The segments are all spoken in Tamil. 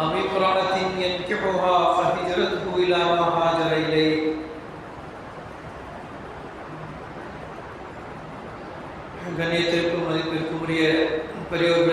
أو امرأة ينكحها فهجرته إلى ما هاجر إليه கண்ணியத்திற்கும் மதிப்பிற்கும் உரிய பெரியவர்களே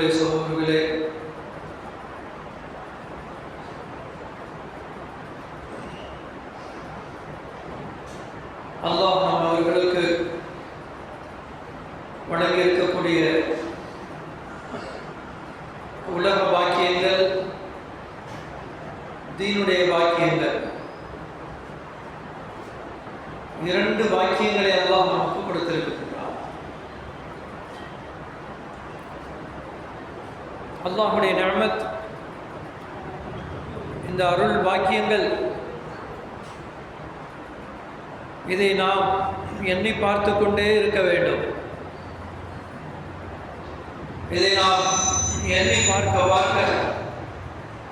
வாக்கியங்களை எல்லாம் நமக்கு கொடுத்திருக்கின்றார் அல்லாஹுடைய நிழமத் இந்த அருள் பாக்கியங்கள் இதை நாம் எண்ணி பார்த்து கொண்டே இருக்க வேண்டும். இதை நாம் எண்ணி பார்க்க பார்க்க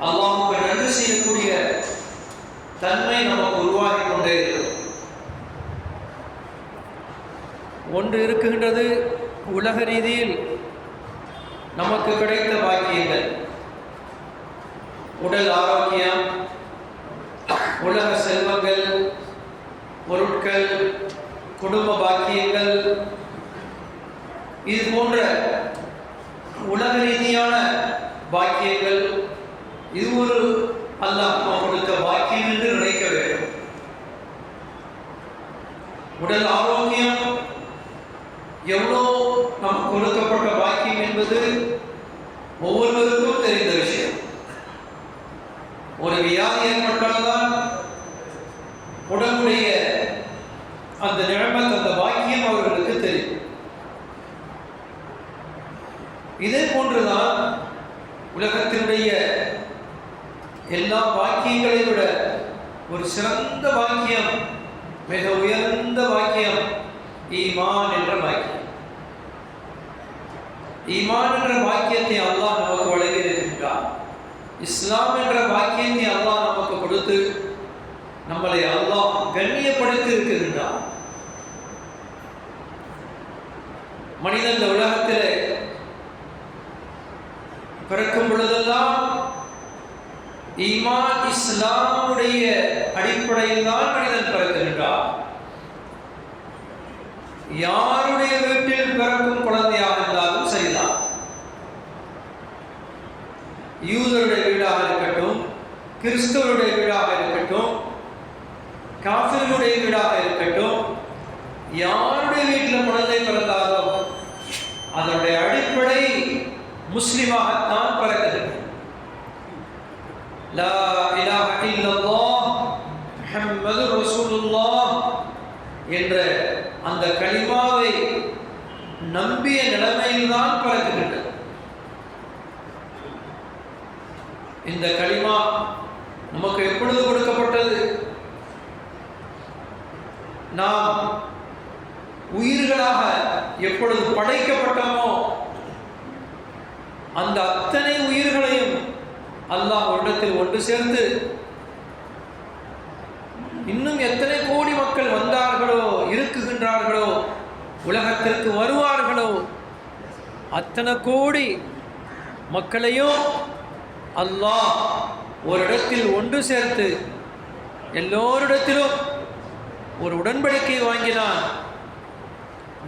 அல்லாஹுக்கு நன்றி செய்யக்கூடிய தன்மை நமக்கு உருவாகி கொண்டே இருக்கிறது ஒன்று இருக்குகின்றது உலக ரீதியில் நமக்கு கிடைத்த பாக்கியங்கள். உடல் ஆரோக்கியம் உலக செல்வங்கள் பொருட்கள் குடும்ப பாக்கியங்கள் இது போன்ற உலக ரீதியான பாக்கியங்கள் இது ஒரு அல்லாஹ் கொடுத்த பாக்கியம் என்று நினைக்க வேண்டும். உடல் ஆரோக்கியம் எவ்வளோ நமக்கு கொடுக்கப்பட்ட பாக்கியம் என்பது ஒவ்வொருவருக்கும் தெரிந்த விஷயம். ஒரு வியாதி ஏற்பட்டால்தான் உடம்புடைய அந்த நிலைமை அந்த பாக்கியம் அவர்களுக்கு தெரியும். இதே போன்றுதான் உலகத்தினுடைய எல்லா பாக்கியங்களை விட ஒரு சிறந்த பாக்கியம் மிக உயர்ந்த பாக்கியம் ஈமான் என்ற பாக்கியம் ஈமான் என்ற பாக்கியத்தை அல்லாஹ் நமக்கு வழங்கி இருக்கின்றார் இஸ்லாம் என்ற பாக்கியத்தை அல்லாஹ் நமக்கு கொடுத்து நம்மளை அல்லாஹ் கண்ணியப்படுத்தி இருக்கின்றார் மனிதன் இந்த உலகத்தில் பிறக்கும் பொழுதெல்லாம் ஈமான் இஸ்லாமுடைய அடிப்படையில் தான் மனிதன் பிறக்கின்றார் யாருடைய வீட்டில் பிறக்கும் குழந்தையாக இருந்தாலும் சரிதான். யூதருடைய வீடாக இருக்கட்டும் கிறிஸ்தவருடைய வீடாக இருக்கட்டும் காஃபிர்களுடைய வீடாக இருக்கட்டும் யாருடைய வீட்டில் குழந்தை பிறந்தாலும் அதனுடைய அடிப்படை முஸ்லிமாகத்தான் பிறக்கிறது லா இலாஹ இல்லல்லாஹ் முஹம்மது ரசூலுல்லாஹ் என்ற அந்த கழிவாவை நம்பிய நிலைமையில்தான் பிறக்குகின்றது. இந்த களிமா நமக்கு எப்பொழுது கொடுக்கப்பட்டது? நாம் உயிர்களாக எப்பொழுது படைக்கப்பட்டோமோ அந்த அத்தனை உயிர்களையும் அல்லாஹ் இடத்தில் ஒன்று சேர்ந்து இன்னும் எத்தனை கோடி மக்கள் வந்தார்களோ இருக்குகின்றார்களோ உலகத்திற்கு வருவார்களோ? அத்தனை கோடி மக்களையும் அல்லாஹ் ஒரு இடத்தில் ஒன்று சேர்த்து எல்லோரிடத்திலும் ஒரு உடன்படிக்கை வாங்கினான்.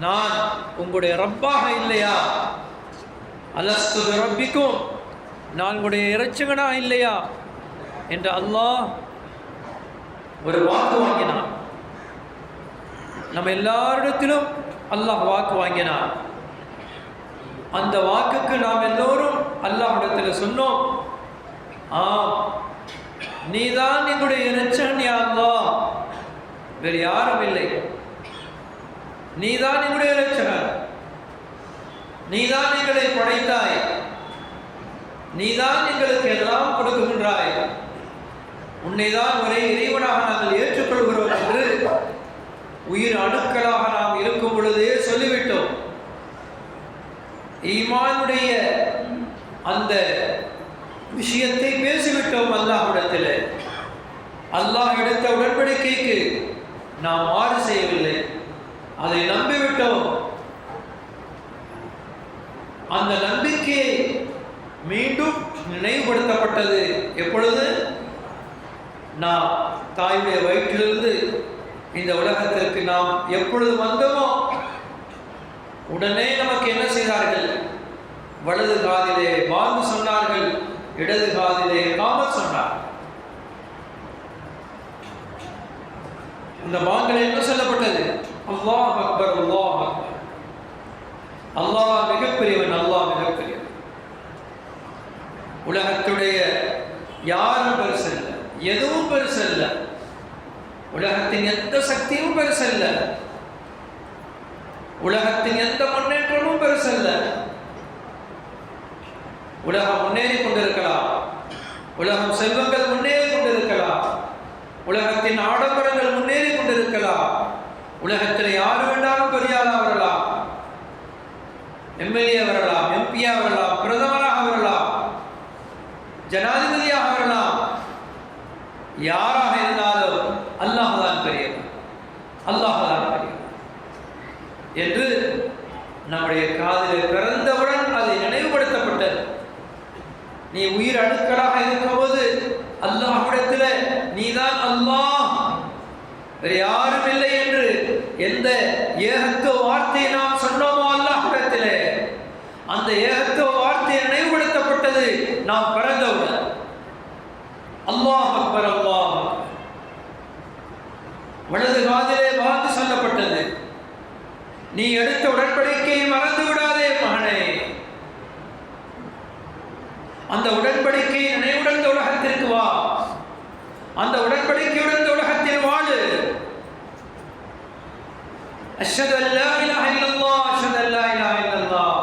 நான் உங்களுடைய ரப்பாக இல்லையா? அலஸ்து ரப்பிக்கும் நான் உங்களுடைய இறைச்சகனா இல்லையா? என்று அல்லாஹ் ஒரு வாக்கு வாங்கினான். நம்ம எல்லாரிடத்திலும் அல்லாஹ் வாக்கு வாங்கினான். அந்த வாக்குக்கு நாம் எல்லோரும் அல்லாஹிடத்தில் சொன்னோம் ஆம் நீதான் என்னுடைய இறைச்சன் யா வேறு யாரும் இல்லை. நீதான் எங்களுடைய இறைச்சகன் நீதான் எங்களை படைத்தாய். நீதான் எங்களுக்கு எல்லாம் கொடுக்குகின்றாய். உன்னைதான் ஒரே இறைவனாக நாங்கள் உயிர் அணுக்களாக நாம் இருக்கும் பொழுதே சொல்லிவிட்டோம். ஈமானுடைய அந்த விஷயத்தை பேசிவிட்டோம் அல்லாஹ்விடத்தில். அல்லாஹ் எடுத்த உடன்படிக்கைக்கு நாம் மாறு செய்யவில்லை. அதை நம்பிவிட்டோம். அந்த நம்பிக்கை மீண்டும் நினைவுபடுத்தப்பட்டது. எப்பொழுது? நாம் தாயுடைய வயிற்றிலிருந்து இந்த உலகத்திற்கு நாம் எப்பொழுது வந்தோமோ உடனே நமக்கு என்ன செய்தார்கள்? வலது காதிலே வாழ்ந்து சொன்னார்கள் இடது காதிலே காமல் சொன்னார். இந்த பாங்கில் என்ன சொல்லப்பட்டது? அல்லாஹ் அக்பர் அல்லாஹ் அக்பர். அல்லாஹ் மிகப்பெரியவன் அல்லாஹ் மிகப்பெரியவன். உலகத்துடைய யாரும் பெருசல்ல எதுவும் பெருசல்ல உலகத்தின் எந்த சக்தியும் பெருசல்ல. உலகத்தின் எந்த முன்னேற்றமும் பெருசல்ல. உலகம் முன்னேறி கொண்டிருக்கலாம். உலகம் செல்வங்கள் முன்னேறி கொண்டிருக்கலாம். உலகத்தின் ஆடம்பரங்கள் முன்னேறி கொண்டிருக்கலாம். உலகத்தில் யார் வேண்டாலும் பெரியாரா வரலாம். எம்எல்ஏ வரலாம் எம்பியா வரலாம் பிரதமராக வரலாம் ஜனாதிபதியாக வரலாம். யாராக இருந்தாலும் அல்லாஹ் தான் பெரியவர் அல்லாஹ் என்று நம்முடைய காதில் பிறந்தவுடன் அதை நினைவுபடுத்தப்பட்டது நீ உயிர் அணுக்களாக இருக்கும்போது அல்லாஹ்விடத்தில் நீதான் அல்லாஹ். வேறு யாரும் இல்லை என்று எந்த ஏகத்துவ வார்த்தையை நாம் சொன்னோமோ அல்லாஹ்விடத்திலே அந்த ஏகத்துவ வார்த்தை நினைவுபடுத்தப்பட்டது நாம் பிறந்தவுடன். அல்லாஹ் அக்பர் வலது காதிலே வாக்கு சொல்லப்பட்டது. நீ எடுத்த உடன்படிக்கையை மறந்து விடாதே மகனே. அந்த உடன்படிக்கை நினைவுடன் உலகத்திற்கு வா. அந்த உடன்படிக்கையுடன் உலகத்தில் வாழு. அஷதல்ல அன் லா இலாஹ இல்லல்லாஹ் அஷ்ஹது அன் லா இலாஹ இல்லல்லாஹ்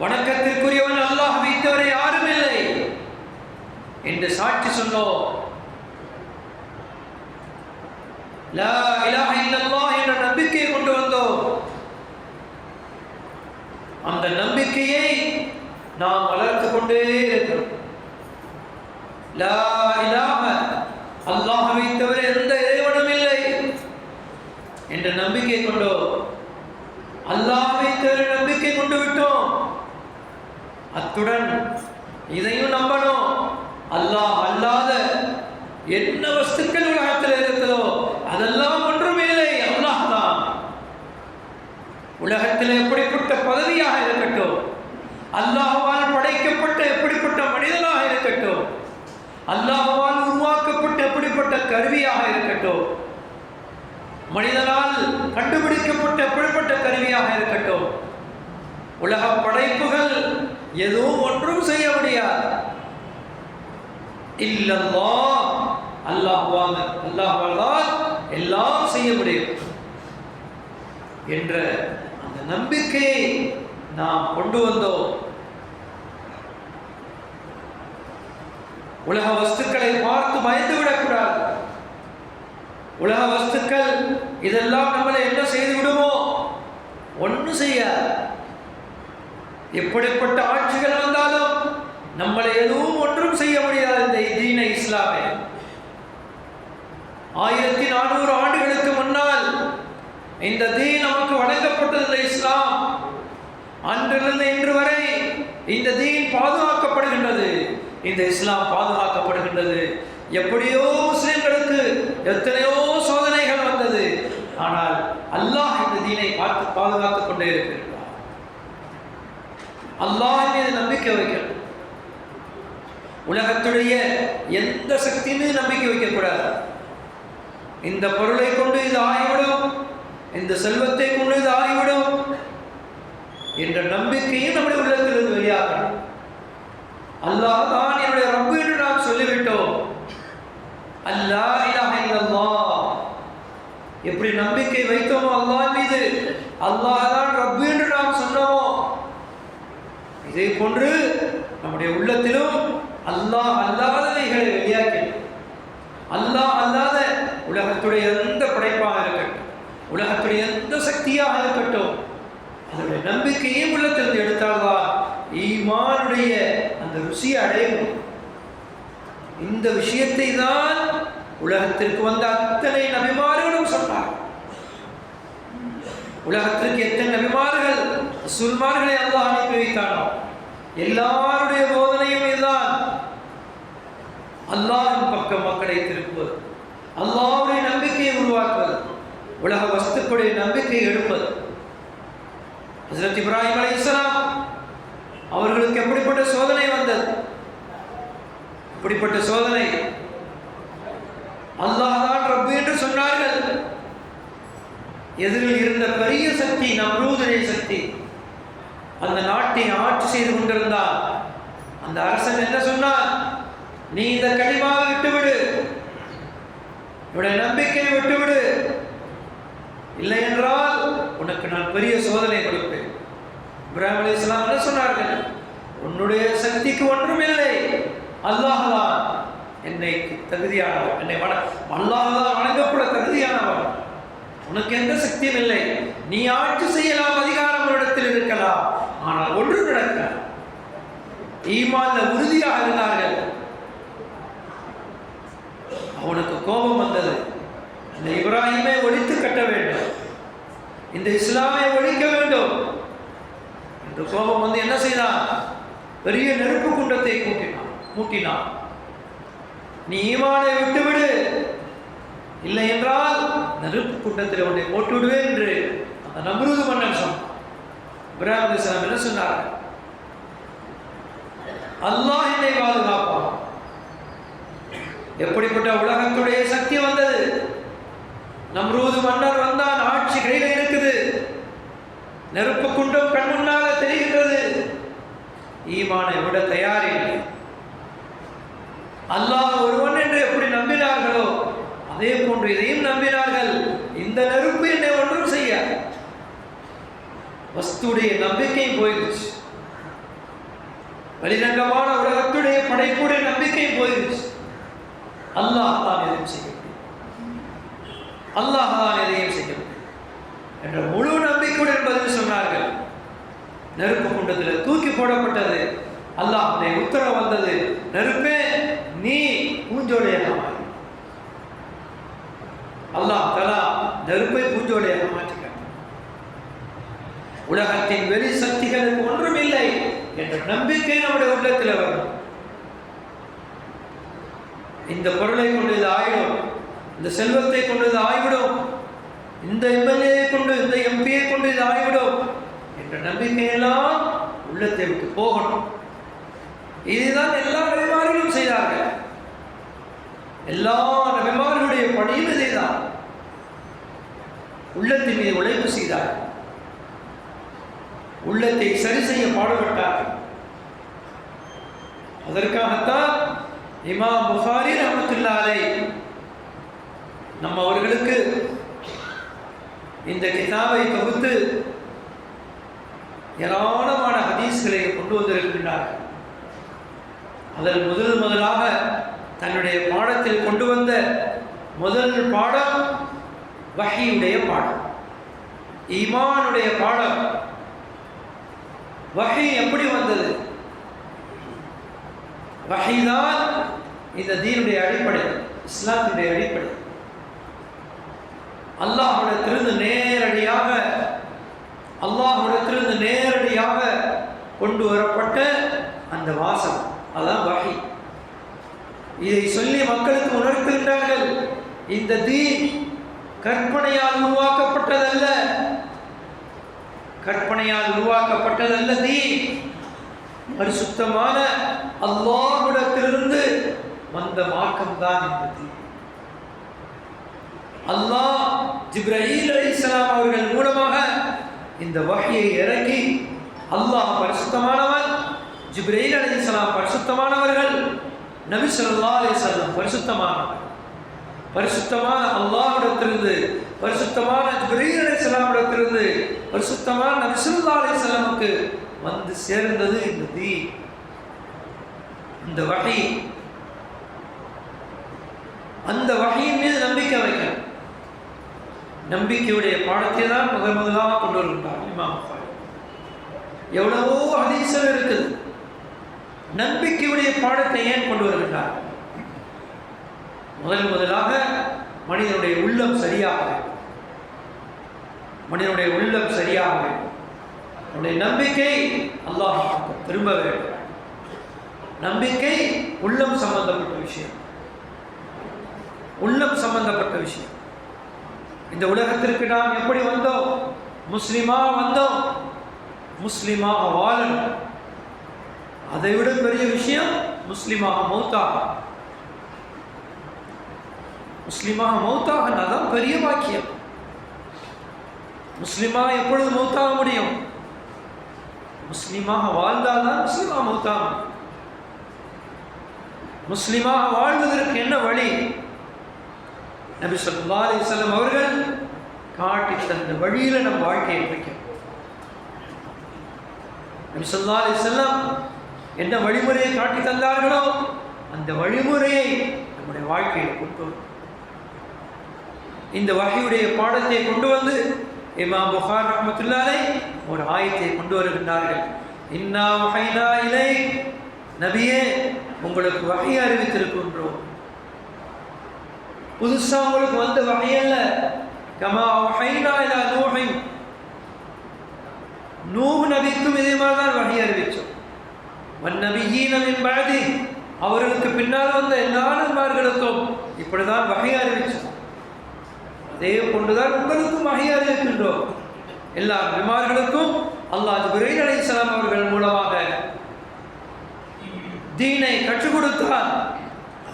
வணக்கத்திற்குரியவன் அல்லாஹ் வைத்தவரை யாரும் இல்லை என்று சாட்சி சொன்னோம் லா இலாஹ இல்லல்லாஹ் என்ற நம்பிக்கையை கொண்டு வந்தோம். அந்த நம்பிக்கையை நாம் வளர்த்து கொண்டே இருக்கிறோம். லா இலாஹ அல்லாஹ்வை தவிர எந்த இறைவனும் இல்லை என்ற நம்பிக்கை கொண்டோம். அல்லாஹ் தவிர நம்பிக்கை கொண்டு விட்டோம். அத்துடன் இதையும் நம்பணும் அல்லாஹ் அல்லாத என்ன வஸ்துக்கள் உலகத்தில் இருக்கிறதோ அதெல்லாம் ஒன்றுமே இல்லை அல்லாஹ் தான் உலகத்தில் எப்படிப்பட்ட பதவியாக இருக்கட்டும் அல்லாஹ்வால் படைக்கப்பட்ட எப்படிப்பட்ட மனிதனாக இருக்கட்டும் அல்லாஹால் உருவாக்கப்பட்ட எப்படிப்பட்ட கருவியாக இருக்கட்டும் மனிதனால் கண்டுபிடிக்கப்பட்ட எப்படிப்பட்ட கருவியாக இருக்கட்டும் உலக படைப்புகள் எதுவும் ஒன்றும் செய்ய முடியாது. இல்லல்லா அல்லாஹ்வால் அல்லாஹ்வால் எல்லாம் செய்ய முடியும் என்ற அந்த நம்பிக்கையை நாம் கொண்டு வந்தோம். உலக வஸ்துக்களை பார்த்து பயந்து விடக்கூடாது உலக வஸ்துக்கள் இதெல்லாம் நம்மளை என்ன செய்து விடுமோ ஒன்றும் செய்யாது எப்படிப்பட்ட ஆட்சிகள் வந்தாலும் நம்மளை எதுவும் ஒன்றும் செய்ய முடியாது இந்த தீன இஸ்லாமே. ஆயிரத்தி நானூறு ஆண்டுகளுக்கு முன்னால் இந்த தீன் நமக்கு வழங்கப்பட்டது இந்த இஸ்லாம். அன்றிலிருந்து இன்று வரை இந்த தீன் பாதுகாக்கப்படுகின்றது. இந்த இஸ்லாம் பாதுகாக்கப்படுகின்றது. எப்படியோ முஸ்லிம்களுக்கு எத்தனையோ சோதனைகள் வந்தது. ஆனால் அல்லாஹ் இந்த தீனை பார்த்து பாதுகாத்துக் கொண்டே இருக்கிறார் அல்லாஹ் மீது நம்பிக்கை வைக்கணும். உலகத்துடைய எந்த சக்தி மீது நம்பிக்கை வைக்கக்கூடாது. இந்த பொருளை கொண்டு இது ஆகிவிடும். இந்த செல்வத்தை கொண்டு இது ஆகிவிடும். என்ற நம்பிக்கையும் நம்முடைய உள்ளத்திலிருந்து வெளியாகணும். அல்லாஹ் தான் என்னுடைய ரப்பு என்று நாம் சொல்லிவிட்டோம். அல்லாஹ் இலாஹ இல்லல்லாஹ். எப்படி நம்பிக்கை வைத்தோமோ அல்லாஹ் மீது அல்லாஹ் தான் ரப்பு என்று நாம் சொன்னோமோ இதே போன்று நம்முடைய உள்ளத்திலும் அல்லாஹ் அல்லாதவைகளை வெளியாக்கி அல்லாஹ் அல்லாத உலகத்துடைய எந்த படைப்பாக இருக்கட்டும் உலகத்துடைய எந்த சக்தியாக இருக்கட்டும் அதனுடைய நம்பிக்கையே உள்ளத்திலிருந்து எடுத்தால்தான் ஈமானுடைய அந்த ருசியை அடையணும் இந்த விஷயத்தை தான் உலகத்திற்கு வந்த அத்தனை நபிமார்களும் சொன்னார். உலகத்திற்கு எத்தனை நபிமார்கள் சுல்மார்களை அல்லாஹ் அனுப்பி வைத்தானோ? எல்லாருடைய போதனையும் இதுதான். அல்லாவின் பக்கம் மக்களை திருப்புவது அல்லாவுடைய நம்பிக்கையை உருவாக்குவது உலக வஸ்துக்களுடைய நம்பிக்கையை எடுப்பது. ஹசரத் இப்ராஹிம் இஸ்லாம் அவர்களுக்கு எப்படிப்பட்ட சோதனை வந்தது? இப்படிப்பட்ட சோதனை. அல்லாதான் ரப்பு என்று சொன்னார்கள். எதிரில் இருந்த பெரிய சக்தி நம்ரூதனை சக்தி அந்த நாட்டை ஆட்சி செய்து கொண்டிருந்தார் அந்த அரசன் என்ன சொன்னார் நீ இந்த கனிமாவை விட்டுவிடு. இவனுடைய நம்பிக்கையை விட்டுவிடு. இல்லை என்றால் உனக்கு நான் பெரிய சோதனை கொடுப்பேன். இப்ராஹிம் அலி இஸ்லாம் என்ன சொன்னார்கள்? உன்னுடைய சக்திக்கு ஒன்றுமில்லை. அல்லாஹ்தான் என்னை தகுதியானவன் என்னை வண அல்லாஹ்தான் வணங்கக்கூட தகுதியானவன் உனக்கு எந்த சக்தியும் இல்லை. நீ ஆட்சி செய்யலாம் அதிகாரம் இடத்தில் இருக்கலாம். ஆனால் ஒன்று நடக்க ஈமான்ல உறுதியாக இருந்தார்கள். அவனுக்கு கோபம் வந்தது. இந்த இப்ராஹிமை ஒழித்து கட்ட வேண்டும். இந்த இஸ்லாமை ஒழிக்க வேண்டும். என்று கோபம் வந்து என்ன செய்தான்? பெரிய நெருப்பு குண்டத்தை கூட்டினான் மூட்டினான். நீ ஈமானை விட்டுவிடு. இல்லை என்றால் நெருப்பு குண்டத்தில் உன்னை போட்டு விடுவேன் என்று அந்த நம்ரூது மன்னன் சொன்னான். இப்ராஹிம் அலிஸ்லாம் என்ன சொன்னார்? அல்லாஹ் என்னை பாதுகாப்பான். எப்படிப்பட்ட உலகத்துடைய சக்தி வந்தது? நம்ரூது மன்னர் வந்தான் நெருப்பு குண்டும் கண்முன்னால தெரிகின்றது. ஈமானை விட தயாரில்லை அல்லாஹ் ஒருவன் என்று எப்படி நம்பினார்களோ அதே போன்று இதையும் நம்பினார்கள். இந்த நெருப்பு என்னை ஒன்றும் செய்ய. வஸ்துடைய நம்பிக்கை போயிடுச்சு. வெளிரங்கமான உலகத்துடைய படைப்புடைய நம்பிக்கை போயிடுச்சு. அல்லாஹ் தான் எதையும் செய்ய முடியும். அல்லாஹ் தான் எதையும் செய்ய முடியும். என்ற முழு நெருப்பு குண்டத்தில் தூக்கி போடப்பட்டது. அல்லாஹுடைய உத்தரவு வந்தது. நெருப்பே நீ பூஞ்சோடையாக அல்லாஹ் தலா நெருப்பை பூஞ்சோடையாக மாற்றினார் உலகத்தின் வெளி சக்திகளுக்கு ஒன்றுமில்லை என்ற நம்பிக்கை நம்முடைய உள்ளத்தில் வரும் இந்த பொருளை கொண்டு இது ஆயிடும். இந்த செல்வத்தை கொண்டு இது ஆய்விடும் இந்த எம்எல்ஏ கொண்டு இந்த எம்பியை கொண்டு இது ஆய்விடும் என்ற நம்பிக்கையெல்லாம் உள்ளத்தை விட்டு போகணும் இதுதான் எல்லா நபிமார்களும் செய்தார்கள். எல்லா நபிமார்களுடைய பணியும் இதைதான். உள்ளத்தின் மீது உழைப்பு செய்தார்கள். உள்ளத்தை சரி செய்ய பாடுபட்டார்கள். அதற்காகத்தான் இமாம் புகாரி ரஹமத்துல்லாலை நம்ம அவர்களுக்கு இந்த கிதாபை தொகுத்து ஏராளமான ஹதீஸ்களை கொண்டு வந்திருக்கின்றார்கள். அதில் முதல் முதலாக தன்னுடைய பாடத்தில் கொண்டு வந்த முதல் பாடம் வஹியுடைய பாடம். ஈமானுடைய பாடம். வஹி எப்படி வந்தது? வஹிதான் இந்த தீனுடைய அடிப்படை இஸ்லாத்தினுடைய அடிப்படை. அல்லாஹுடத்திலிருந்து நேரடியாக அல்லாஹிடத்திலிருந்து நேரடியாக கொண்டு வரப்பட்ட அந்த வாசம் அதான் வகை இதை சொல்லி மக்களுக்கு உணர்த்துகின்றார்கள். இந்த தீ கற்பனையால் உருவாக்கப்பட்டதல்ல. கற்பனையால் உருவாக்கப்பட்டதல்ல தீ பரிசுத்தமான அல்லாஹிடத்திலிருந்து வந்த மார்க்கம்தான் இந்த தீ அல்லாஹ் ஜிப்ரஹீல் அலைஹிஸ்ஸலாம் அவர்கள் மூலமாக இந்த வகையை இறக்கி அல்லாஹ் பரிசுத்தமானவன் அலி இஸ்லாம் பரிசுத்தமானவர்கள் நபி சொல்லா அலி சொல்லம் பரிசுத்தமானவர். பரிசுத்தமான அல்லாஹிடத்திலிருந்து பரிசுத்தமான ஜிப்ரேல் அலி இஸ்லாமிடத்திலிருந்து பரிசுத்தமான நபி சொல்லா அலி சொல்லமுக்கு வந்து சேர்ந்தது இந்த தீ இந்த வகை அந்த வகையின் மீது நம்பிக்கை வைக்கணும். நம்பிக்கையுடைய பாடத்தை தான் முதல் முதலாக கொண்டு வருகின்றார் இமாம் எவ்வளவோ அதிசயம் இருக்குது. நம்பிக்கையுடைய பாடத்தை ஏன் கொண்டு வருகின்றார்? முதல் முதலாக மனிதனுடைய உள்ளம் சரியாக வேண்டும். மனிதனுடைய உள்ளம் சரியாக வேண்டும். அவனுடைய நம்பிக்கை அல்லாஹ் திரும்ப வேண்டும். நம்பிக்கை உள்ளம் சம்பந்தப்பட்ட விஷயம். உள்ளம் சம்பந்தப்பட்ட விஷயம். இந்த உலகத்திற்கு நாம் எப்படி வந்தோம்? முஸ்லிமா வந்தோம். முஸ்லிமாக வாழணும். அதை விட பெரிய விஷயம் முஸ்லிமாக மௌத்தாக. முஸ்லிமாக மௌத்தாக தான் பெரிய வாக்கியம் முஸ்லிமா எப்பொழுது மௌத்தாக முடியும்? முஸ்லிமாக வாழ்ந்தால்தான் முஸ்லிமா மௌத்தாக முஸ்லீமாக முஸ்லிமாக வாழ்வதற்கு என்ன வழி? நபி சொல்லா அலைஹி அவர்கள் காட்டி தந்த வழியில் நம் வாழ்க்கையை வைக்கணும் நபி சொல்லா அலைஹி என்ன வழிமுறையை காட்டி தந்தார்களோ அந்த வழிமுறையை நம்முடைய வாழ்க்கையில் கொண்டு வரும். இந்த வகையுடைய பாடத்தை கொண்டு வந்து இமாம் புகார் ரஹ்மத்துல்லாஹி ஒரு ஆயத்தை கொண்டு வருகின்றார்கள். இன்னா வகைனா இலை நபியே உங்களுக்கு வகை அறிவித்திருக்கின்றோம். புதுசா உங்களுக்கு வந்த வகையல்ல. கமா நூஹ் நபிக்கும் இதே மாதிரி தான் வகை அறிவிச்சோம். வன்னபியீன மின் அவர்களுக்கு பின்னால் வந்த எல்லா நண்பர்களுக்கும் இப்படிதான் வகை அறிவிச்சோம். அதே கொண்டுதான் உங்களுக்கும் வகை அறிவிக்கின்றோம். எல்லா நபிமார்களுக்கும் அல்லாஹ் ஜிப்ரீல் அலைஹிஸ்ஸலாம் அவர்கள் மூலமாக தீனை கற்றுக் கொடுத்தார்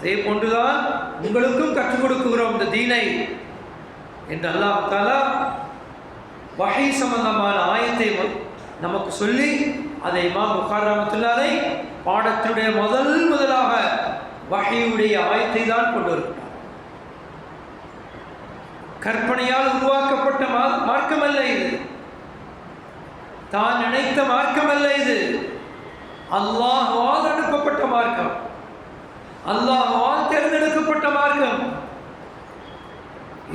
அதே போன்றுதான் உங்களுக்கும் கற்றுக் கொடுக்குகிறோம் இந்த தீனை. என்று அல்லாஹ் வகை சம்பந்தமான ஆயத்தை நமக்கு சொல்லி அதை இமாம் புகார் ரஹ்மத்துல்லாஹி பாடத்தினுடைய முதல் முதலாக வகையுடைய ஆயத்தை தான் கொண்டு வருகிறார். கற்பனையால் உருவாக்கப்பட்ட மார்க்கம் மார்க்கமல்ல இது. தான் நினைத்த மார்க்கமல்ல இது. அல்லாஹுவால் அனுப்பப்பட்ட மார்க்கம். அல்லாஹால் தேர்ந்தெடுக்கப்பட்ட மார்க்கம்.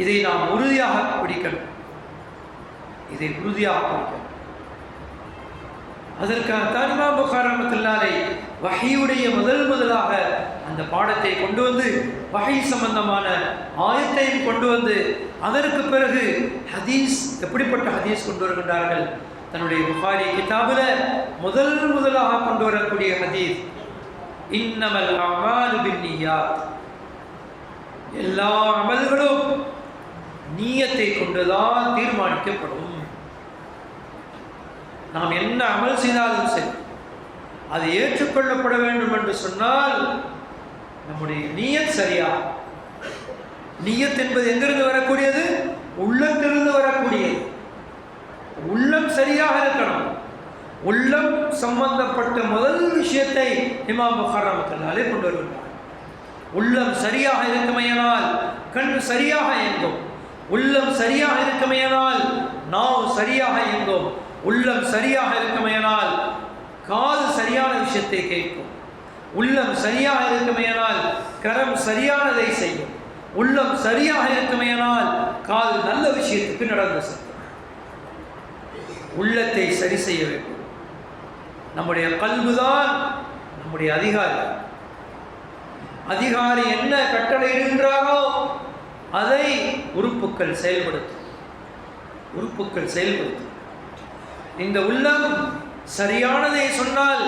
இதை நாம் உறுதியாக பிடிக்கணும். இதை உறுதியாக பிடிக்கணும். அதற்காகத்தான் இமாம் புகார் வகையுடைய முதல் முதலாக அந்த பாடத்தை கொண்டு வந்து வகை சம்பந்தமான ஆயத்தையும் கொண்டு வந்து அதற்கு பிறகு ஹதீஸ் எப்படிப்பட்ட ஹதீஸ் கொண்டு வருகின்றார்கள்? தன்னுடைய புகாரி கிதாபில் முதல் முதலாக கொண்டு வரக்கூடிய ஹதீஸ் இன்னமல் அமாலு பின்னியா எல்லா அமல்களும் நீயத்தை கொண்டுதான் தீர்மானிக்கப்படும். நாம் என்ன அமல் செய்தாலும் சரி அது ஏற்றுக்கொள்ளப்பட வேண்டும் என்று சொன்னால் நம்முடைய நீயத் சரியா? நீயத் என்பது எங்கிருந்து வரக்கூடியது? உள்ளத்திலிருந்து வரக்கூடியது. உள்ளம் சரியாக இருக்கணும். உள்ளம் சம்பந்தப்பட்ட முதல் விஷயத்தை இமாம் புகார் கொண்டு வருகின்றார் உள்ளம் சரியாக இருக்குமையானால் கண் சரியாக இயங்கும். உள்ளம் சரியாக இருக்குமையானால் நாவ் சரியாக இயங்கும். உள்ளம் சரியாக இருக்குமையானால் காது சரியான விஷயத்தை கேட்கும். உள்ளம் சரியாக இருக்குமையானால் கரம் சரியானதை செய்யும். உள்ளம் சரியாக இருக்குமையானால் காது நல்ல விஷயத்துக்கு நடந்து செல்லும். உள்ளத்தை சரி செய்ய வேண்டும். நம்முடைய கல்விதான் நம்முடைய அதிகாரி. அதிகாரி என்ன கட்டளையிடுகின்றாரோ அதை உறுப்புக்கள் செயல்படுத்தும். உறுப்புக்கள் செயல்படுத்தும். இந்த உள்ளம் சரியானதை சொன்னால்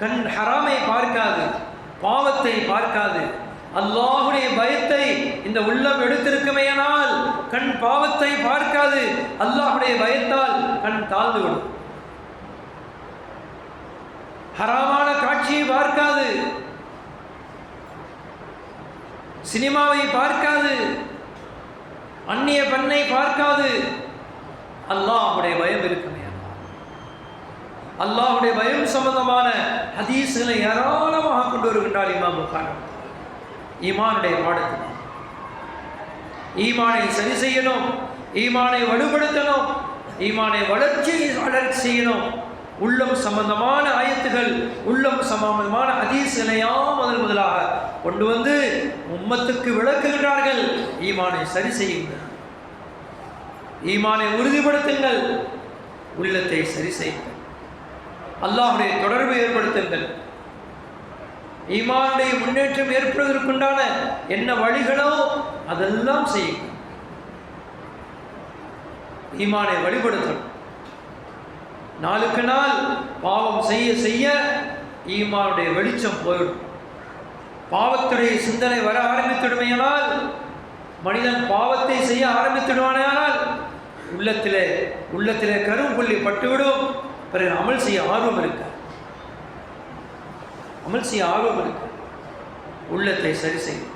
கண் ஹராமை பார்க்காது பாவத்தை பார்க்காது. அல்லாஹுடைய பயத்தை இந்த உள்ளம் எடுத்திருக்குமேயானால் கண் பாவத்தை பார்க்காது. அல்லாஹுடைய பயத்தால் கண் தாழ்ந்துவிடும் ஹராமான காட்சியை பார்க்காது. சினிமாவை பார்க்காது. அந்நிய பெண்ணை பார்க்காது. அல்லாஹுடைய பயம் இருக்குமே அல்லாஹுடைய பயம் சம்பந்தமான ஹதீஸ்களை ஏராளமாக கொண்டு வருகின்றார் இமாம் புகார். ஈமானுடைய பாடத்தில் ஈமானை சரி செய்யணும். ஈமானை வலுப்படுத்தணும். ஈமானை வளர்ச்சி வளர்ச்சி செய்யணும். உள்ளம் சம்பந்தமான ஆயத்துகள் உள்ளம் சம்பந்தமான ஹதீஸ்களையாம் முதல் முதலாக கொண்டு வந்து உம்மத்துக்கு விளக்குகின்றார்கள். ஈமானை சரி செய்யுங்கள். ஈமானை உறுதிப்படுத்துங்கள். உள்ளத்தை சரி செய்யுங்கள். அல்லாஹுடைய தொடர்பை ஏற்படுத்துங்கள். ஈமானுடைய முன்னேற்றம் ஏற்படுவதற்குண்டான என்ன வழிகளோ அதெல்லாம் செய்யுங்கள். ஈமானை வழிபடுத்தணும். நாளுக்கு நாள் பாவம் செய்ய செய்ய ஈமானுடைய வெளிச்சம் போயிடும். பாவத்துடைய சிந்தனை வர ஆரம்பித்துடுமையானால் மனிதன் பாவத்தை செய்ய ஆரம்பித்துடுவானால் உள்ளத்திலே உள்ளத்திலே கரும்புள்ளி பட்டுவிடும். பிறகு அமல் செய்ய ஆர்வம் இருக்க. அமல் செய்ய ஆர்வம் இருக்க. உள்ளத்தை சரி செய்யும்.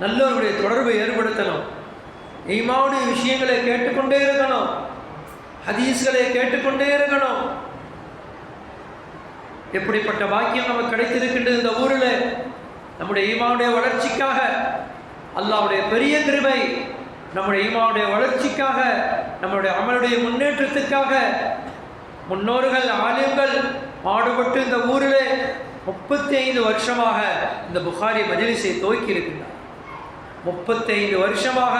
நல்லவருடைய தொடர்பை ஏற்படுத்தணும். ஈமாவுடைய விஷயங்களை கேட்டுக்கொண்டே இருக்கணும். ஹதீஸ்களை கேட்டுக்கொண்டே இருக்கணும். எப்படிப்பட்ட பாக்கியம் நமக்கு கிடைத்திருக்கின்றது இந்த ஊரில்? நம்முடைய ஈமாவுடைய வளர்ச்சிக்காக. அல்லாவுடைய பெரிய கிருபை நம்முடைய ஈமாவுடைய வளர்ச்சிக்காக நம்மளுடைய அமலுடைய முன்னேற்றத்துக்காக. முன்னோர்கள் ஆலயங்கள் பாடுபட்டு இந்த ஊரில் முப்பத்தி ஐந்து வருஷமாக இந்த புகாரி மஜிலிசை துவக்கி இருக்கின்றார். முப்பத்தைந்து வருஷமாக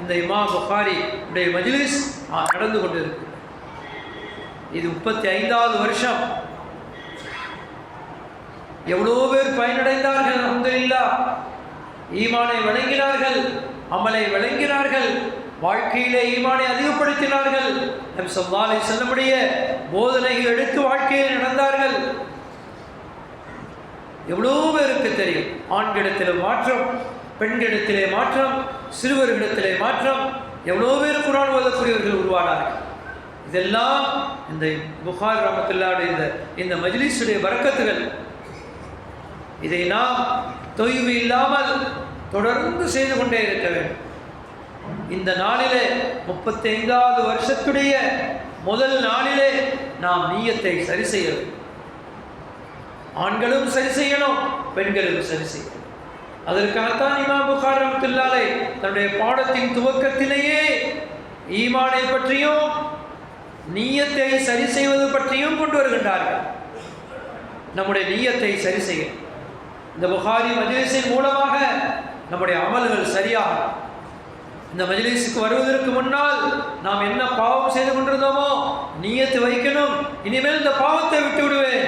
இந்த இமா புகாரி உடைய மஜிலிஸ் நடந்து கொண்டிருக்கிறது. இது முப்பத்தி ஐந்தாவது வருஷம். எவ்வளோ பேர் பயனடைந்தார்கள் அல்ஹம்துலில்லா. ஈமானை வழங்கினார்கள் அமலை வழங்கினார்கள் வாழ்க்கையிலே ஈமானை அதிகப்படுத்தினார்கள். நம் சொல்லாலை செல்லமுடைய போதனைகள் எடுத்து வாழ்க்கையில் நடந்தார்கள். எவ்வளோ பேருக்கு தெரியும் ஆண்களிடத்திலே மாற்றம் பெண்களிடத்திலே மாற்றம் சிறுவர்களிடத்திலே மாற்றம். எவ்வளோ பேர் குரான் ஓதக்கூடியவர்கள் உருவானார்கள். இதெல்லாம் இந்த புகார் ரமத்துல்லாவுடைய இந்த இந்த மஜ்லிஸுடைய வர்க்கத்துகள் இதை நாம் தொய்வு இல்லாமல் தொடர்ந்து செய்து கொண்டே இருக்க வேண்டும். இந்த நாளிலே முப்பத்தைந்தாவது வருஷத்துடைய முதல் நாளிலே நாம் நீயத்தை சரி செய்ய ஆண்களும் சரி செய்யணும் பெண்களும் சரி செய்யணும். அதற்காகத்தான் இமா புகார் ரஹ்மத்துல்லாஹி தன்னுடைய பாடத்தின் துவக்கத்திலேயே ஈமானை பற்றியும் நீயத்தை சரி செய்வது பற்றியும் கொண்டு வருகின்றார்கள். நம்முடைய நீயத்தை சரி செய்ய. இந்த புகாரி மஜ்லிஸின் மூலமாக நம்முடைய அமல்கள் சரியாக இந்த மஜ்லிஸுக்கு வருவதற்கு முன்னால் நாம் என்ன பாவம் செய்து கொண்டிருந்தோமோ நீயத்து வைக்கணும். இனிமேல் இந்த பாவத்தை விட்டு விடுவேன்.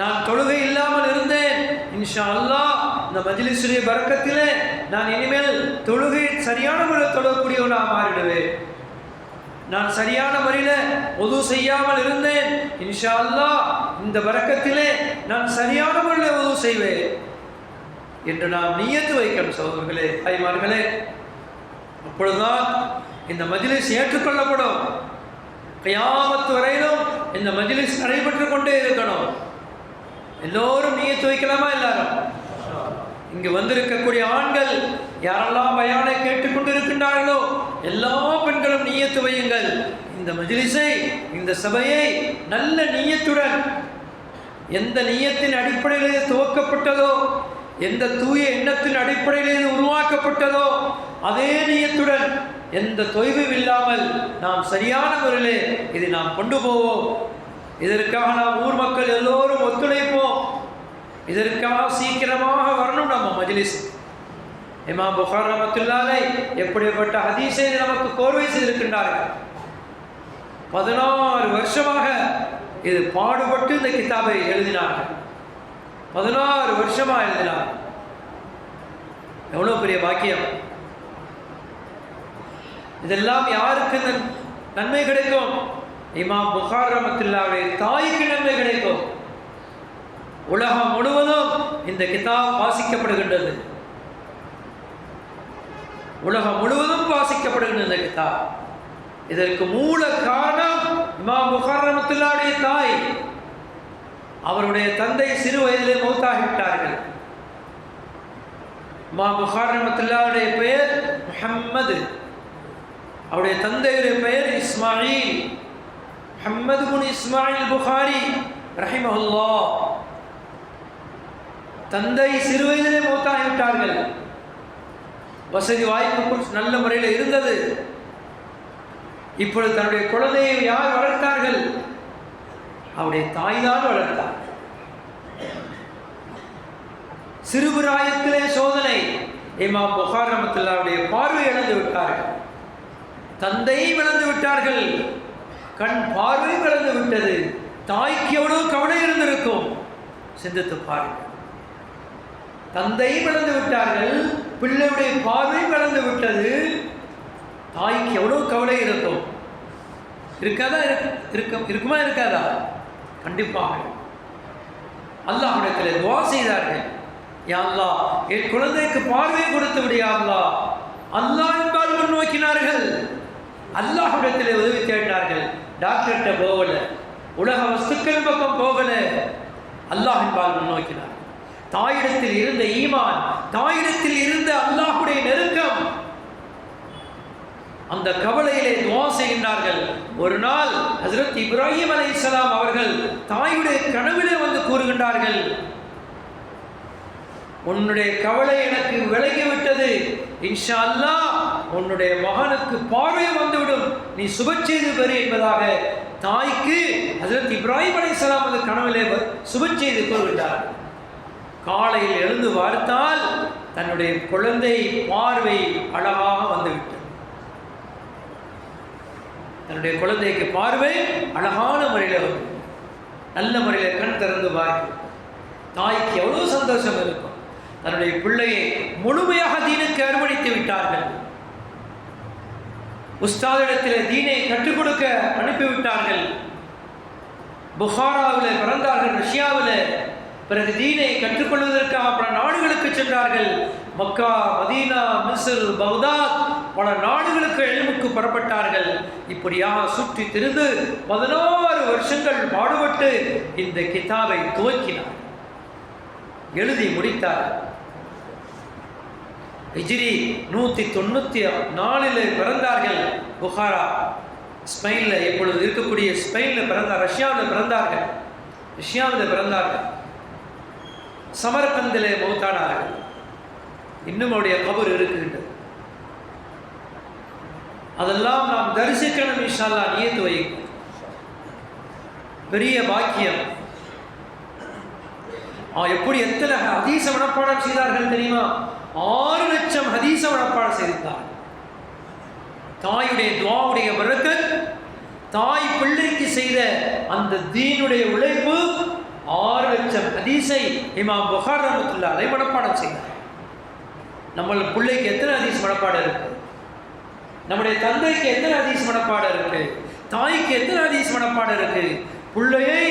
நான் தொழுகை இல்லாமல் இருந்தேன். இன்ஷா அல்லாஹ் இந்த மஜிலிசுடைய பறக்கத்திலே நான் இனிமேல் தொழுகை சரியான முறையில் தொழக்கூடியவனாக மாறிடுவேன். நான் சரியான முறையில் உது செய்யாமல் இருந்தேன். இன்ஷா அல்லா இந்த வரக்கத்திலே நான் சரியான முறையில் உது செய்வேன். என்று நாம் நியத்து வைக்கணும் சகோதரர்களே தாய்மார்களே. அப்பொழுதுதான் இந்த மஜிலிஸ் ஏற்றுக்கொள்ளப்படும். கையாமத்து வரையிலும் இந்த மஜிலிஸ் நடைபெற்று கொண்டே இருக்கணும். எல்லோரும் நியத்து வைக்கலாமா எல்லாரும்? இங்கு வந்திருக்கக்கூடிய ஆண்கள் யாரெல்லாம் பயானை கேட்டுக்கொண்டு இருக்கின்றார்களோ எல்லா பெண்களும் நீயத்து வையுங்கள். இந்த மஜிலிசை இந்த சபையை நல்ல நீயத்துடன் எந்த நீயத்தின் அடிப்படையிலேயே துவக்கப்பட்டதோ எந்த தூய எண்ணத்தின் அடிப்படையில் உருவாக்கப்பட்டதோ அதே நீயத்துடன் எந்த தொய்வும் இல்லாமல் நாம் சரியான முறையிலே இதை நாம் கொண்டு போவோம். இதற்காக நாம் ஊர் மக்கள் எல்லோரும் ஒத்துழைப்போம். இதற்காக சீக்கிரமாக வரணும் நம்ம மஜ்லிஸ். இமாம் புகார் ரமத்துல்லாலை எப்படிப்பட்ட ஹதீஸை நமக்கு கோர்வை செய்திருக்கின்றார்கள்? பதினாறு வருஷமாக இது பாடுபட்டு இந்த கிதாபை எழுதினார்கள். பதினாறு வருஷமா எழுதினார் எவ்வளோ பெரிய பாக்கியம். இதெல்லாம் யாருக்கு நன்மை கிடைக்கும்? இமாம் புகார் ரமத்துல்லாவுடைய தாய்க்கு நன்மை கிடைக்கும். உலகம் முழுவதும் இந்த கிதாப் வாசிக்கப்படுகின்றது. உலகம் முழுவதும் வாசிக்கப்படுகின்ற இந்த கிதாப். இதற்கு மூல காரணம் இமாம் புகார் தாய். அவருடைய தந்தை சிறு வயதிலே மௌத்தாகிவிட்டார்கள். மா முகாரணமத்துல்லாவுடைய பெயர் முஹம்மது. அவருடைய தந்தையுடைய பெயர் இஸ்மாயில். முஹம்மது குன் இஸ்மாயில் புகாரி ரஹிமஹுல்லா. தந்தை சிறு வயதிலே மூத்தாகிவிட்டார்கள். வசதி வாய்ப்பு நல்ல முறையில் இருந்தது. இப்பொழுது தன்னுடைய குழந்தையை யார் வளர்த்தார்கள்? அவருடைய தாய்தான் வளர்த்தார். சிறுபிராயத்திலே சோதனை. இமா புகார் ரமத்துல்லாவுடைய பார்வை இழந்து விட்டார்கள். தந்தை இழந்து விட்டார்கள். கண் பார்வை இழந்து விட்டது. தாய்க்கு எவ்வளவு கவலை இருந்திருக்கும்? சிந்தித்து பாருங்கள். தந்தை இழந்து விட்டார்கள் பிள்ளையுடைய பார்வை இழந்து விட்டது. தாய்க்கு எவ்வளோ கவலை இருக்கும். இருக்காதா? இருக்க இருக்குமா இருக்காதா? கண்டிப்பாக. அல்லாஹிடத்தில் துவா செய்தார்கள். யா என் குழந்தைக்கு பார்வை கொடுத்து விடியா அல்லாஹ். என்பால் முன்னோக்கினார்கள். அல்லாஹிடத்தில் உதவி தேடினார்கள். டாக்டர்கிட்ட போகல. உலக வஸ்துக்கள் பக்கம் போகலை. அல்லாஹ் என்பால் முன்னோக்கினார் தாயிடத்தில் இருந்த ஈமான் தாயிடத்தில் இருந்த அல்லாஹுடைய நெருக்கம். அந்த கவலையிலே துவா செய்கின்றார்கள். ஒரு நாள் ஹசரத் இப்ராஹிம் அலை இஸ்லாம் அவர்கள் தாயுடைய கனவிலே வந்து கூறுகின்றார்கள் உன்னுடைய கவலை எனக்கு விலகிவிட்டது இன்ஷா அல்லாஹ் உன்னுடைய மகனுக்கு பார்வை வந்துவிடும். நீ சுப செய்து பெறு என்பதாக. தாய்க்கு ஹசரத் இப்ராஹிம் அலை இஸ்லாம் அந்த கனவிலே சுப செய்து கூறுகின்றார் காலையில் எழுந்து பார்த்தால் தன்னுடைய குழந்தை பார்வை அழகாக வந்துவிட்டது. தன்னுடைய குழந்தைக்கு பார்வை அழகான முறையில் வந்து நல்ல முறையில் கண் திறந்து பார்க்கும் தாய்க்கு எவ்வளோ சந்தோஷம் இருக்கும். தன்னுடைய பிள்ளையை முழுமையாக தீனுக்கு அர்ப்பணித்து விட்டார்கள். உஸ்தாதிடத்தில் தீனை கற்றுக் கொடுக்க அனுப்பிவிட்டார்கள். புகாராவில் பிறந்தார்கள் ரஷ்யாவில் பிறகு தீனை கற்றுக்கொள்வதற்காக பல நாடுகளுக்கு சென்றார்கள். மக்கா மதீனா மிஸ்ர் பக்தாத் பல நாடுகளுக்கு எழுமுக்கு புறப்பட்டார்கள். இப்படியாக சுற்றி திருந்து பதினோரு வருஷங்கள் பாடுபட்டு இந்த கிதாபை துவக்கினார். எழுதி முடித்தார். ஹிஜ்ரி நூற்றி தொண்ணூற்றி நாலில் பிறந்தார்கள். புகாரா ஸ்பெயினில் இப்பொழுது இருக்கக்கூடிய ஸ்பெயினில் பிறந்தார் ரஷ்யாவில் பிறந்தார்கள். ரஷ்யாவில் பிறந்தார்கள். சமர்கந்திலே மௌத்தானார்கள் இன்னும் அவருடைய கபர் இருக்கின்றது அதெல்லாம் நாம் தரிசிக்கணும் இஷால்லா நியத்து வைக்கும் பெரிய பாக்கியம். எப்படி எத்தனை ஹதீச மனப்பாடம் செய்தார்கள் தெரியுமா? ஆறு லட்சம் ஹதீச மனப்பாடம் செய்திருந்தார் தாயுடைய துவாவுடைய வரக்கத் தாய் பிள்ளைக்கு செய்த அந்த தீனுடைய உழைப்பு ஆறு லட்சம் ஹதீஸை இமாம் புகார் ரமத்துல்லா அதை மனப்பாடம் செய்தார். நம்மள பிள்ளைக்கு எத்தனை ஹதீஸ் மனப்பாடம் இருக்கு? நம்முடைய தந்தைக்கு எத்தனை ஹதீஸ் மனப்பாடம் இருக்கு? தாய்க்கு எத்தனை ஹதீஸ் மனப்பாடம் இருக்கு? பிள்ளையை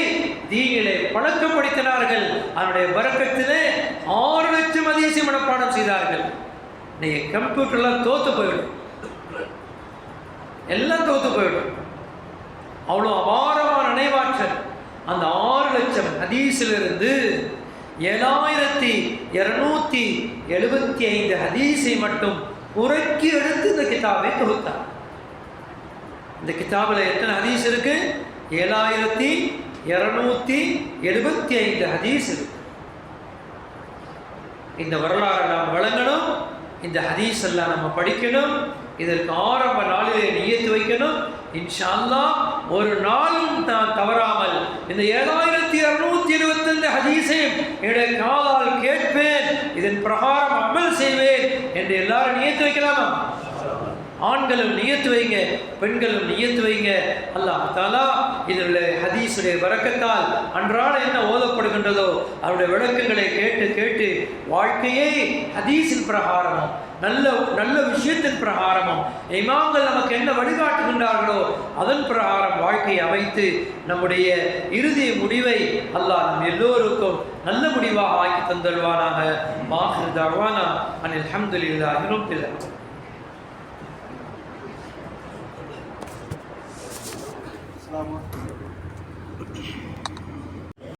தீயிலே பழக்கப்படுத்தினார்கள் அதனுடைய வரக்கத்திலே ஆறு லட்சம் அதிசய மனப்பாடம் செய்தார்கள். நீங்க கம்ப்யூட்டர்லாம் தோத்து போயிடும். எல்லாம் தோத்து போயிடும். அவ்வளோ அபாரமான நினைவாற்றல். அந்த ஆறு லட்சம் ஹதீஸிலிருந்து ஏழாயிரத்தி இருநூத்தி எழுபத்தி ஐந்து ஹதீஸை மட்டும் உறக்கி எடுத்து இந்த கிதாபை தொகுத்தார். இந்த கிதாபில் எத்தனை ஹதீஸ் இருக்கு? ஏழாயிரத்தி இருநூத்தி எழுபத்தி ஐந்து ஹதீஸ் இருக்கு. இந்த வரலாறு நாம் வழங்கணும். இந்த ஹதீஸ் எல்லாம் நம்ம படிக்கணும். இதற்கு ஆரம்ப நாளிலே நியத்து வைக்கணும். இன்ஷா அல்லாஹ் ஒரு நாளும் நான் தவறாமல் இந்த ஏழாயிரத்தி இரநூத்தி இருபத்தஞ்சு ஹதீஸையும் என்னுடைய காதால் கேட்பேன். இதன் பிரகாரம் அமல் செய்வேன் என்று எல்லாரும் நியத்து வைக்கலாமா? ஆண்களும் நியத்து வைங்க பெண்களும் நியத்து வைங்க. அல்லாஹ் தாலா இதில் ஹதீஸுடைய வரக்கத்தால் அன்றாட என்ன ஓதப்படுகின்றதோ அவருடைய விளக்கங்களை கேட்டு கேட்டு வாழ்க்கையே ஹதீஸின் பிரகாரமும் நல்ல நல்ல விஷயத்தின் பிரகாரமும் இமாம்கள் நமக்கு என்ன வழிகாட்டுகின்றார்களோ அதன் பிரகாரம் வாழ்க்கையை அமைத்து நம்முடைய இறுதி முடிவை அல்லாஹ் நம் எல்லோருக்கும் நல்ல முடிவாக ஆக்கி தந்தல்வானாக மாஹிர் தவானா அனில் அல்ஹம்துலில்லாஹி ரப்பில்